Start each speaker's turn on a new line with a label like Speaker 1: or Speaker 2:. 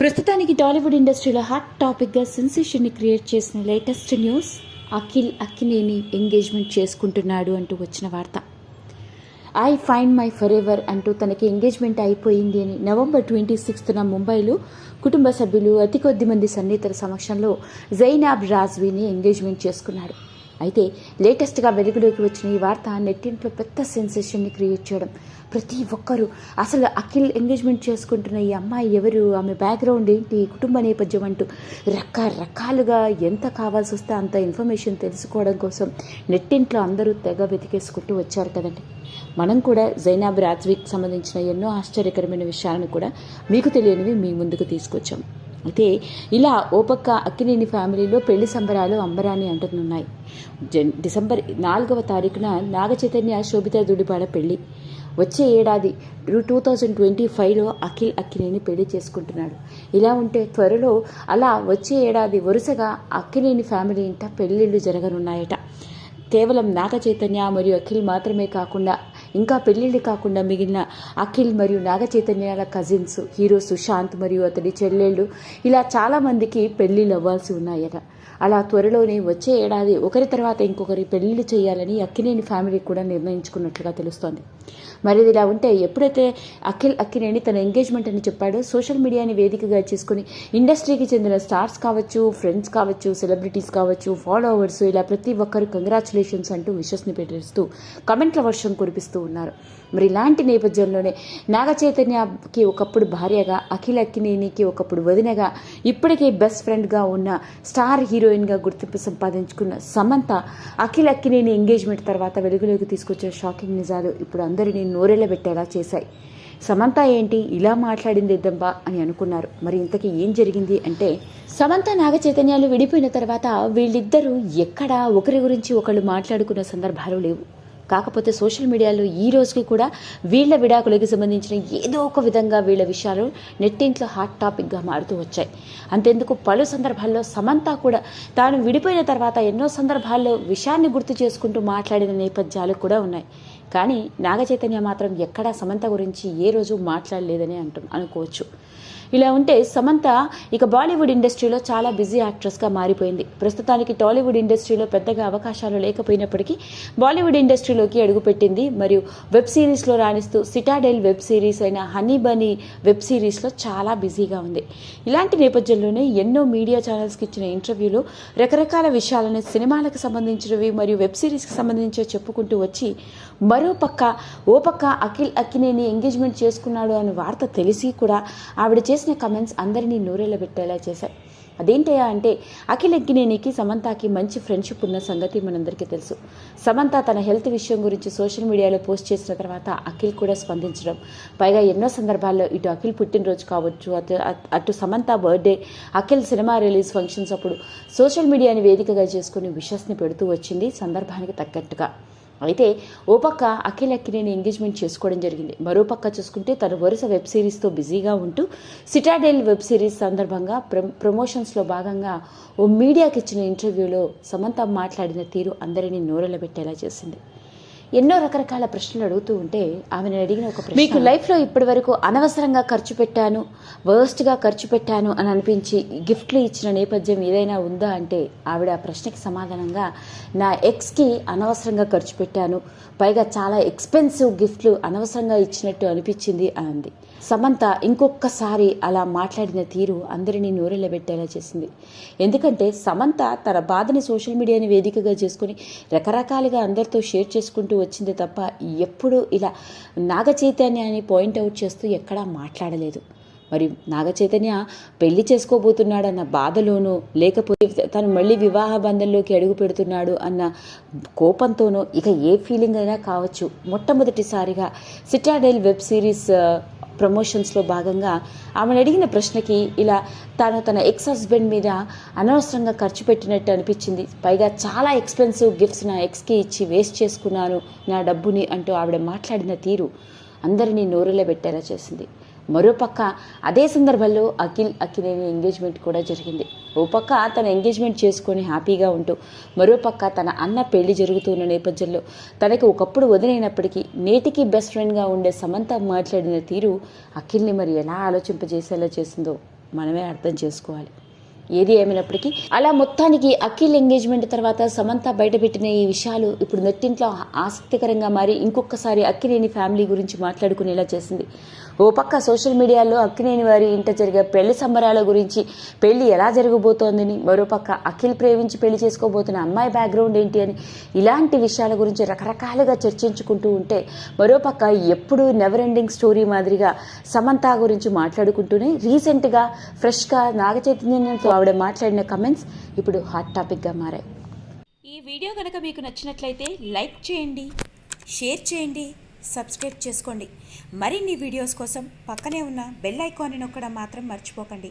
Speaker 1: ప్రస్తుతానికి టాలీవుడ్ ఇండస్ట్రీలో హాట్ టాపిక్గా సెన్సేషన్ని క్రియేట్ చేసిన latest news Akhil Akkineni engagement చేసుకుంటున్నాడు అంటూ వచ్చిన వార్త. I find my forever అంటూ తనకి ఎంగేజ్మెంట్ అయిపోయింది అని నవంబర్ ట్వంటీ సిక్స్త్న ముంబైలో కుటుంబ సభ్యులు అతి కొద్ది మంది సన్నిహితుల సమక్షంలో జైనాబ్ రాజ్వీని ఎంగేజ్మెంట్ చేసుకున్నాడు. అయితే లేటెస్ట్గా వెలుగులోకి వచ్చిన ఈ వార్త నెట్టింట్లో పెద్ద సెన్సేషన్ని క్రియేట్ చేయడం. ప్రతి ఒక్కరూ అసలు అఖిల్ ఎంగేజ్మెంట్ చేసుకుంటున్న ఈ అమ్మాయి ఎవరు? ఆమె బ్యాక్గ్రౌండ్ ఏంటి? కుటుంబ నేపథ్యం అంటూ రకరకాలుగా ఎంత కావాల్సి వస్తే అంత ఇన్ఫర్మేషన్ తెలుసుకోవడం కోసం నెట్టింట్లో అందరూ తెగ వెతికేసుకుంటూ వచ్చారు కదండి. మనం కూడా జైనాబ్ రాజ్వీకి సంబంధించిన ఎన్నో ఆశ్చర్యకరమైన విషయాలను కూడా మీకు తెలియనివి మీ ముందుకు తీసుకొచ్చాం. అయితే ఇలా ఓ పక్క అక్కినేని ఫ్యామిలీలో పెళ్ళి సంబరాలు అంబరాన్ని అంటున్నాయి జన్ డిసెంబర్ నాలుగవ తారీఖున నాగ చైతన్య శోభిత దుడిపాడ పెళ్ళి. వచ్చే ఏడాది టూ థౌజండ్ ట్వంటీ ఫైవ్లో అఖిల్ అక్కినేని పెళ్ళి చేసుకుంటున్నాడు. ఇలా ఉంటే త్వరలో అలా వచ్చే ఏడాది వరుసగా అక్కినేని ఫ్యామిలీ ఇంట పెళ్ళిళ్ళు జరగనున్నాయట. కేవలం నాగ చైతన్య మరియు అఖిల్ మాత్రమే కాకుండా ఇంకా పెళ్ళిళ్ళు కాకుండా మిగిలిన అఖిల్ మరియు నాగచైతన్యాల కజిన్స్ హీరో సుశాంత్ మరియు అతడి చెల్లెళ్ళు. ఇలా చాలామందికి పెళ్ళిళ్ళు అవ్వాల్సి ఉన్నాయట. అలా త్వరలోనే వచ్చే ఏడాది ఒకరి తర్వాత ఇంకొకరి పెళ్ళిళ్ళు చేయాలని అక్కినేని ఫ్యామిలీ కూడా నిర్ణయించుకున్నట్లుగా తెలుస్తోంది. మరి ఇది ఇలా ఉంటే ఎప్పుడైతే అఖిల్ అక్కినేని తన ఎంగేజ్మెంట్ అని చెప్పాడో సోషల్ మీడియాని వేదికగా చేసుకుని ఇండస్ట్రీకి చెందిన స్టార్స్ కావచ్చు ఫ్రెండ్స్ కావచ్చు సెలబ్రిటీస్ కావచ్చు ఫాలోవర్స్ ఇలా ప్రతి ఒక్కరు కంగ్రాచులేషన్స్ అంటూ విషస్ని పెట్టేస్తూ కమెంట్ల వర్షం కురిపిస్తూ ఉన్నారు. మరి ఇలాంటి నేపథ్యంలోనే నాగ చైతన్యకి ఒకప్పుడు భార్యగా అఖిల్ అక్కినేనికి ఒకప్పుడు వదినగా ఇప్పటికే బెస్ట్ ఫ్రెండ్గా ఉన్న స్టార్ హీరోయిన్గా గుర్తింపు సంపాదించుకున్న సమంత అఖిల్ అక్కినేని ఎంగేజ్మెంట్ తర్వాత వెలుగులోకి తీసుకొచ్చే షాకింగ్ నిజాలు ఇప్పుడు అందరినీ నోరెళ్ళబెట్టేలా చేశాయి. సమంత ఏంటి? ఇలా మాట్లాడింది ఇద్దంబా అని అనుకున్నారు. మరి ఇంతకీ ఏం జరిగింది అంటే సమంత నాగ చైతన్యాలు విడిపోయిన తర్వాత వీళ్ళిద్దరూ ఎక్కడా ఒకరి గురించి ఒకళ్ళు మాట్లాడుకున్న సందర్భాలు లేవు. కాకపోతే సోషల్ మీడియాలో ఈ రోజుకి కూడా వీళ్ళ విడాకులకి సంబంధించిన ఏదో ఒక విధంగా వీళ్ళ విషయాలు నెట్టింట్లో హాట్ టాపిక్గా మారుతూ వచ్చాయి. అంతెందుకు పలు సందర్భాల్లో సమంత కూడా తాను విడిపోయిన తర్వాత ఎన్నో సందర్భాల్లో విషయాన్ని గుర్తు చేసుకుంటూ మాట్లాడిన నేపథ్యాలు కూడా ఉన్నాయి. కానీ నాగచైతన్య మాత్రం ఎక్కడా సమంత గురించి ఏ రోజు మాట్లాడలేదని అంటు అనుకోవచ్చు. ఇలా ఉంటే సమంత ఇక బాలీవుడ్ ఇండస్ట్రీలో చాలా బిజీ యాక్ట్రెస్గా మారిపోయింది. ప్రస్తుతానికి టాలీవుడ్ ఇండస్ట్రీలో పెద్దగా అవకాశాలు లేకపోయినప్పటికీ బాలీవుడ్ ఇండస్ట్రీలోకి అడుగుపెట్టింది. మరియు వెబ్ సిరీస్లో రాణిస్తూ సిటాడెల్ వెబ్ సిరీస్ అయిన హనీ బనీ వెబ్ సిరీస్లో చాలా బిజీగా ఉంది. ఇలాంటి నేపథ్యంలోనే ఎన్నో మీడియా ఛానల్స్కి ఇచ్చిన ఇంటర్వ్యూలో రకరకాల విషయాలను సినిమాలకు సంబంధించినవి మరియు వెబ్ సిరీస్కి సంబంధించి చెప్పుకుంటూ వచ్చి మరో పక్క ఓ పక్క అఖిల్ అక్కినేని ఎంగేజ్మెంట్ చేసుకున్నాడు అనే వార్త తెలిసి కూడా ఆవిడ చేసిన కమెంట్స్ అందరినీ నూరేళ్ళ పెట్టేలా చేశాయి అదేంటయా అంటే అఖిలకి నేనికి సమంతకి మంచి ఫ్రెండ్షిప్ ఉన్న సంగతి మనందరికీ తెలుసు. సమంత తన హెల్త్ విషయం గురించి సోషల్ మీడియాలో పోస్ట్ చేసిన తర్వాత అఖిల్ కూడా స్పందించడం. పైగా ఎన్నో సందర్భాల్లో ఇటు అఖిల్ పుట్టినరోజు కావచ్చు అటు అటు సమంత బర్త్డే అఖిల్ సినిమా రిలీజ్ ఫంక్షన్స్ అప్పుడు సోషల్ మీడియాని వేదికగా చేసుకుని విషస్ని పెడుతూ వచ్చింది సందర్భానికి తగ్గట్టుగా. అయితే ఓ పక్క అఖిల్ అక్కినేని ఎంగేజ్మెంట్ చేసుకోవడం జరిగింది. మరో పక్క చూసుకుంటే తను వరుస వెబ్ సిరీస్తో బిజీగా ఉంటూ సిటాడెల్ వెబ్ సిరీస్ సందర్భంగా ప్ర ప్రమోషన్స్లో భాగంగా ఓ మీడియాకి ఇచ్చిన ఇంటర్వ్యూలో సమంత మాట్లాడిన తీరు అందరినీ నోరెలబెట్టేలా చేసింది. ఎన్నో రకరకాల ప్రశ్నలు అడుగుతూ ఉంటే ఆమెను అడిగిన ఒక ప్రశ్న మీకు లైఫ్లో ఇప్పటి వరకు అనవసరంగా ఖర్చు పెట్టాను వర్స్ట్గా ఖర్చు పెట్టాను అని అనిపించి గిఫ్ట్లు ఇచ్చిన నేపథ్యం ఏదైనా ఉందా అంటే ఆవిడ ఆ ప్రశ్నకి సమాధానంగా నా ఎక్స్కి అనవసరంగా ఖర్చు పెట్టాను పైగా చాలా ఎక్స్పెన్సివ్ గిఫ్ట్లు అనవసరంగా ఇచ్చినట్టు అనిపించింది అని అంది. సమంత ఇంకొకసారి అలా మాట్లాడిన తీరు అందరినీ నోరెళ్ళబెట్టేలా చేసింది. ఎందుకంటే సమంత తన బాధని సోషల్ మీడియాని వేదికగా చేసుకుని రకరకాలుగా అందరితో షేర్ చేసుకుంటూ వచ్చింది తప్ప ఎప్పుడూ ఇలా నాగ చైతన్యాన్ని పాయింట్అవుట్ చేస్తూ ఎక్కడా మాట్లాడలేదు. మరి నాగ చైతన్య పెళ్ళి చేసుకోబోతున్నాడన్న బాధలోనూ లేకపోతే తను మళ్ళీ వివాహ బంధంలోకి అడుగు పెడుతున్నాడు అన్న కోపంతోనూ ఇక ఏ ఫీలింగ్ అయినా కావచ్చు. మొట్టమొదటిసారిగా సిటాడెల్ వెబ్ సిరీస్ ప్రమోషన్స్లో భాగంగా ఆమెను అడిగిన ప్రశ్నకి ఇలా తాను తన ఎక్స్ హస్బెండ్ మీద అనవసరంగా ఖర్చు పెట్టినట్టు అనిపించింది. పైగా చాలా ఎక్స్పెన్సివ్ గిఫ్ట్స్ నా ఎక్స్కి ఇచ్చి వేస్ట్ చేసుకున్నాను నా డబ్బుని అంటూ ఆవిడ మాట్లాడిన తీరు అందరినీ నోరులో పెట్టేలా చేసింది. మరోపక్క అదే సందర్భంలో అఖిల్ అఖిలేని ఎంగేజ్మెంట్ కూడా జరిగింది. ఓ పక్క తన ఎంగేజ్మెంట్ చేసుకొని హ్యాపీగా ఉంటూ మరోపక్క తన అన్న పెళ్ళి జరుగుతున్న నేపథ్యంలో తనకి ఒకప్పుడు వదిలేనప్పటికీ నేటికి బెస్ట్ ఫ్రెండ్గా ఉండే సమంత మాట్లాడిన తీరు అఖిల్ని మరి ఎలా ఆలోచింపజేసేలా చేసిందో మనమే అర్థం చేసుకోవాలి. ఏది ఏమైనప్పటికీ. అలా మొత్తానికి అఖిల్ ఎంగేజ్మెంట్ తర్వాత సమంత బయటపెట్టిన ఈ విషయాలు ఇప్పుడు నెట్టింట్లో ఆసక్తికరంగా మారి ఇంకొకసారి అక్కినేని ఫ్యామిలీ గురించి మాట్లాడుకునేలా చేసింది. ఓ పక్క సోషల్ మీడియాలో అక్కినేని వారి ఇంట జరిగే పెళ్ళి సంబరాల గురించి పెళ్ళి ఎలా జరగబోతోందని మరోపక్క అఖిల్ ప్రేమించి పెళ్ళి చేసుకోబోతున్న అమ్మాయి బ్యాక్గ్రౌండ్ ఏంటి అని ఇలాంటి విషయాల గురించి రకరకాలుగా చర్చించుకుంటూ ఉంటే మరోపక్క ఎప్పుడు నెవర్ ఎండింగ్ స్టోరీ మాదిరిగా సమంత గురించి మాట్లాడుకుంటూనే రీసెంట్గా ఫ్రెష్గా నాగ చైతన్యంతో ఆవిడ మాట్లాడిన కమెంట్స్ ఇప్పుడు హాట్ టాపిక్గా మారాయి.
Speaker 2: ఈ వీడియో కనుక మీకు నచ్చినట్లయితే లైక్ చేయండి షేర్ చేయండి సబ్స్క్రైబ్ చేసుకోండి. మరిన్ని వీడియోస్ కోసం పక్కనే ఉన్న బెల్ ఐకాన్ని నొక్కడం మాత్రం మర్చిపోకండి.